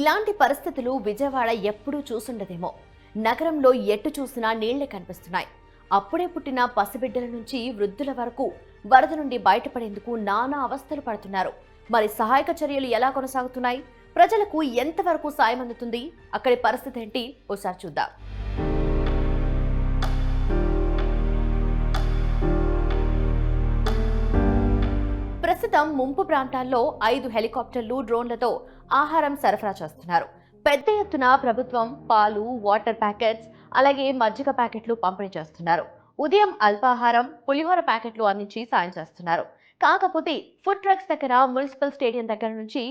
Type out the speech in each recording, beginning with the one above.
ఇలాంటి పరిస్థితులు విజయవాడ ఎప్పుడూ చూసుండదేమో. నగరంలో ఎట్టు చూసినా నీళ్ళే కనిపిస్తున్నాయి. అప్పుడే పుట్టిన పసిబిడ్డల నుంచి వృద్ధుల వరకు వరద నుండి బయటపడేందుకు నానా అవస్థలు పడుతున్నారు. మరి సహాయక చర్యలు ఎలా కొనసాగుతున్నాయి? ప్రజలకు ఎంతవరకు సాయం అందుతుంది? అక్కడి పరిస్థితి ఏంటి? ఓసారి చూద్దాం. ప్రస్తుతం ముంపు ప్రాంతాల్లో ఐదు హెలికాప్టర్లు డ్రోన్లతో ఆహారం సరఫరా చేస్తున్నారు. పెద్ద ఎత్తున ప్రభుత్వం పాలు వాటర్ ప్యాకెట్స్ అలాగే మజ్జిగ ప్యాకెట్లు పంపిణీ చేస్తున్నారు. ఉదయం అల్పాహారం పులిహోర ప్యాకెట్లు అందించి సాయం చేస్తున్నారు. కాకపోతే ఫుడ్ ట్రక్స్ దగ్గర మున్సిపల్ స్టేడియం దగ్గర నుంచి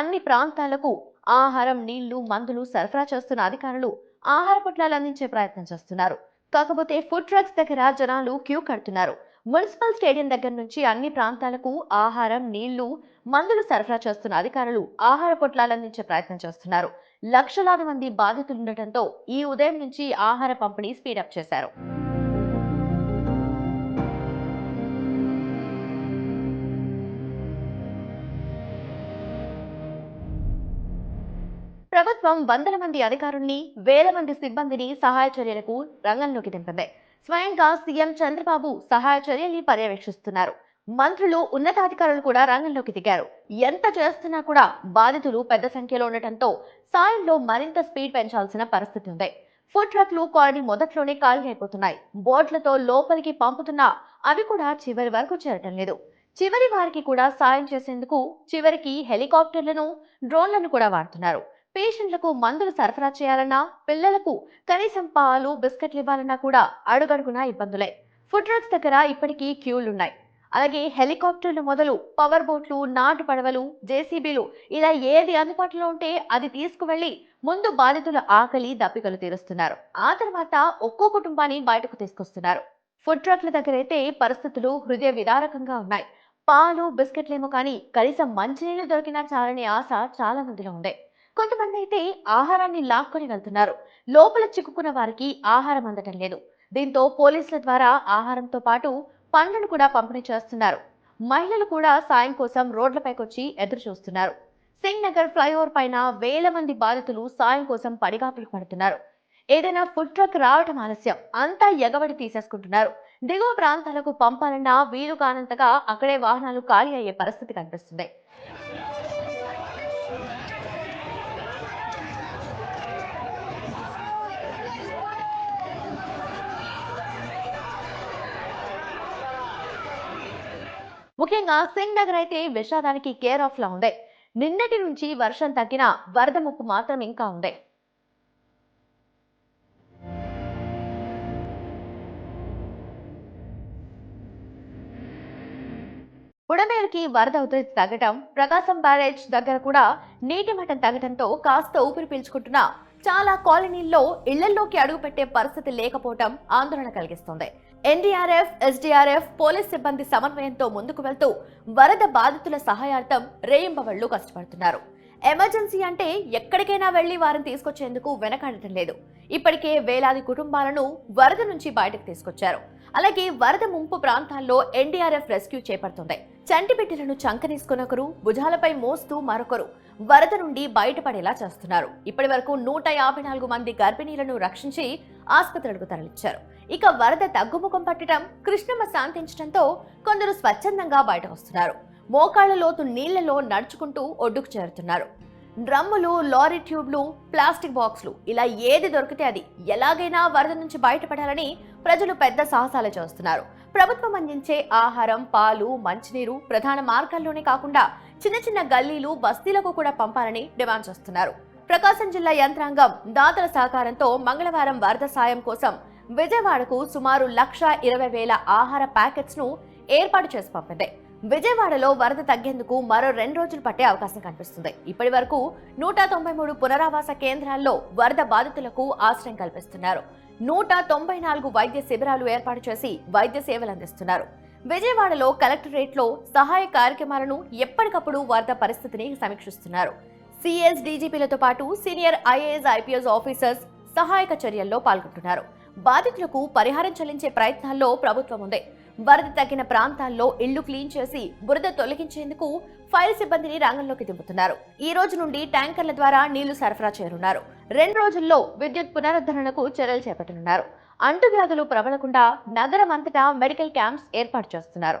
అన్ని ప్రాంతాలకు ఆహారం నీళ్ళు మందులు సరఫరా చేస్తున్న అధికారులు ఆహార పొట్లాలు అందించే ప్రయత్నం చేస్తున్నారు. కాకపోతే ఫుడ్ ట్రక్స్ దగ్గర జనాలు క్యూ కడుతున్నారు. మున్సిపల్ స్టేడియం దగ్గర నుంచి అన్ని ప్రాంతాలకు ఆహారం నీళ్ళు మందులు సరఫరా చేస్తున్న అధికారులు ఆహార పొట్లాలు అందించే ప్రయత్నం చేస్తున్నారు. లక్షలాది మంది బాధితులు ఉండటంతో ఈ ఉదయం నుంచి ఆహార పంపిణీ స్పీడప్ చేశారు. ప్రభుత్వం వందల మంది అధికారుల్ని వేల మంది సిబ్బందిని సహాయ చర్యలకు రంగంలోకి దింపింది. స్వయంగా సీఎం చంద్రబాబు సహాయ చర్యల్ని పర్యవేక్షిస్తున్నారు. మంత్రులు ఉన్నతాధికారులు కూడా రంగంలోకి దిగారు. ఎంత చేస్తున్నా కూడా బాధితులు పెద్ద సంఖ్యలో ఉండటంతో సాయంలో మరింత స్పీడ్ పెంచాల్సిన పరిస్థితి ఉంది. ఫుడ్ ట్రక్లు కాలనీ మొదట్లోనే ఖాళీ అయిపోతున్నాయి. బోట్లతో లోపలికి పంపుతున్నా అవి కూడా చివరి వరకు చేరటం లేదు. చివరి వారికి కూడా సాయం చేసేందుకు చివరికి హెలికాప్టర్లను డ్రోన్లను కూడా వాడుతున్నారు. పేషెంట్లకు మందులు సరఫరా చేయాలన్నా పిల్లలకు కనీసం పాలు బిస్కెట్లు ఇవ్వాలన్నా కూడా అడుగడుగునా ఇబ్బందులే. ఫుడ్ ట్రక్స్ దగ్గర ఇప్పటికీ క్యూలున్నాయి. అలాగే హెలికాప్టర్లు మొదలు పవర్ బోట్లు నాటు పడవలు జేసీబీలు ఇలా ఏది అందుబాటులో ఉంటే అది తీసుకువెళ్ళి ముందు బాధితుల ఆకలి దప్పికలు తీరుస్తున్నారు. ఆ తర్వాత ఒక్కో కుటుంబాన్ని బయటకు తీసుకొస్తున్నారు. ఫుడ్ ట్రక్ల దగ్గర అయితే పరిస్థితులు హృదయ విదారకంగా ఉన్నాయి. పాలు బిస్కెట్లేమో కానీ కనీసం మంచినీళ్ళు దొరికినా చాలనే ఆశ చాలా మందిలో ఉంది కొంతమంది అయితే ఆహారాన్ని లాక్కొని వెళ్తున్నారు. లోపల చిక్కుకున్న వారికి ఆహారం అందటం లేదు. దీంతో పోలీసుల ద్వారా ఆహారంతో పాటు పండ్లను కూడా పంపిణీ చేస్తున్నారు. మహిళలు కూడా సాయం కోసం రోడ్లపైకి వచ్చి ఎదురు చూస్తున్నారు సింగ్ నగర్ ఫ్లైఓవర్ పైన వేల మంది బాధితులు సాయం కోసం పడిగాపులు పడుతున్నారు. ఏదైనా ఫుడ్ ట్రక్ రావటం ఆలస్యం. అంతా ఎగబడి తీసేసుకుంటున్నారు. దిగువ ప్రాంతాలకు పంపాలన్నా వీలు కానంతగా అక్కడే వాహనాలు ఖాళీ అయ్యే పరిస్థితి కనిపిస్తుంది. ముఖ్యంగా సింగ్ నగర్ అయితే విషాదానికి కేర్ ఆఫ్ లా ఉంది నిన్నటి నుంచి వర్షం తగ్గిన వరద ముప్పు మాత్రం ఇంకా ఉంది బుడమేరుకి వరద ఉధృతి తగ్గటం ప్రకాశం బ్యారేజ్ దగ్గర కూడా నీటి మట్టం తగ్గటంతో కాస్త ఊపిరి పీల్చుకుంటున్న చాలా కాలనీల్లో ఇళ్ళల్లోకి అడుగుపెట్టే పరిస్థితి లేకపోవటం ఆందోళన కలిగిస్తుంది. ఎన్డీఆర్ఎఫ్ ఎస్డీఆర్ఎఫ్ పోలీస్ సిబ్బంది సమన్వయంతో ముందుకు వెళ్తూ వరద బాధితుల సహాయార్థం రేయింబవళ్ళు కష్టపడుతున్నారు. ఎమర్జెన్సీ అంటే ఎక్కడికైనా వెళ్ళి వారిని తీసుకొచ్చేందుకు వెనకాడటం లేదు. ఇప్పటికే వేలాది కుటుంబాలను వరద నుంచి బయటకు తీసుకొచ్చారు. అలాగే వరద ముంపు ప్రాంతాల్లో ఎన్డీఆర్ఎఫ్ రెస్క్యూ చేపడుతుంది. చంటి బిడ్డలను చంకనీసుకొనొకరు భుజాలపై మోస్తూ మరొకరు వరద నుండి బయటపడేలా చేస్తున్నారు. ఇప్పటి వరకు నూట యాభై నాలుగు మంది గర్భిణీలను రక్షించి ఆసుపత్రులకు తరలించారు ఇక వరద తగ్గుముఖం పట్టడం కృష్ణమ్మ శాంతించడంతో కొందరు స్వచ్ఛందంగా బయటకు వస్తున్నారు మోకాళ్ళ లోతు నీళ్ళలో నడుచుకుంటూ ఒడ్డుకు చేరుతున్నారు. డ్రమ్ములు లారీ ట్యూబ్లు ప్లాస్టిక్ బాక్సులు ఇలా ఏది దొరికితే అది ఎలాగైనా వరద నుంచి బయటపడాలని ప్రజలు పెద్ద సాహసాలు చేస్తున్నారు. ప్రభుత్వం అందించే ఆహారం పాలు మంచినీరు ప్రధాన మార్గాల్లోనే కాకుండా చిన్న చిన్న గల్లీలు బస్తీలకు కూడా పంపాలని డిమాండ్ చేస్తున్నారు. ప్రకాశం జిల్లా యంత్రాంగం దాతల సహకారంతో మంగళవారం వరద సాయం కోసం విజయవాడకు సుమారు లక్ష ఇరవై వేల ఆహార ప్యాకెట్స్ను ఏర్పాటు చేసి పంపింది. విజయవాడలో వరద తగ్గేందుకు మరో రెండు రోజులు పట్టే అవకాశం కనిపిస్తుంది. ఇప్పటి వరకు నూట తొంభై మూడు పునరావాస కేంద్రాల్లో వరద బాధితులకు ఆశ్రయం కల్పిస్తున్నారు. నూట తొంభై నాలుగు వైద్య శిబిరాలు ఏర్పాటు చేసి వైద్య సేవలు అందిస్తున్నారు. విజయవాడలో కలెక్టరేట్లో సహాయ కార్యక్రమాలను ఎప్పటికప్పుడు వరద పరిస్థితిని సమీక్షిస్తున్నారు. సిఎస్ డీజీపీలతో పాటు సీనియర్ ఐఏఎస్ ఐపీఎస్ ఆఫీసర్స్ సహాయక చర్యల్లో పాల్గొంటున్నారు. బాధితులకు పరిహారం చెల్లించే ప్రయత్నాల్లో ప్రభుత్వం ఉంది. వరద తగ్గిన ప్రాంతాల్లో ఇళ్ళు క్లీన్ చేసి బురద తొలగించేందుకు ఫైర్ సిబ్బందిని రంగంలోకి దింపుతున్నారు. ఈ రోజు నుండి ట్యాంకర్ల ద్వారా నీళ్ళు సరఫరా చేయనున్నారు రెండు రోజుల్లో విద్యుత్ పునరుద్ధరణకు చర్యలు చేపట్టనున్నారు. అంటువ్యాధులు ప్రబలకుండా నగరం అంతటా మెడికల్ క్యాంప్స్ ఏర్పాటు చేస్తున్నారు.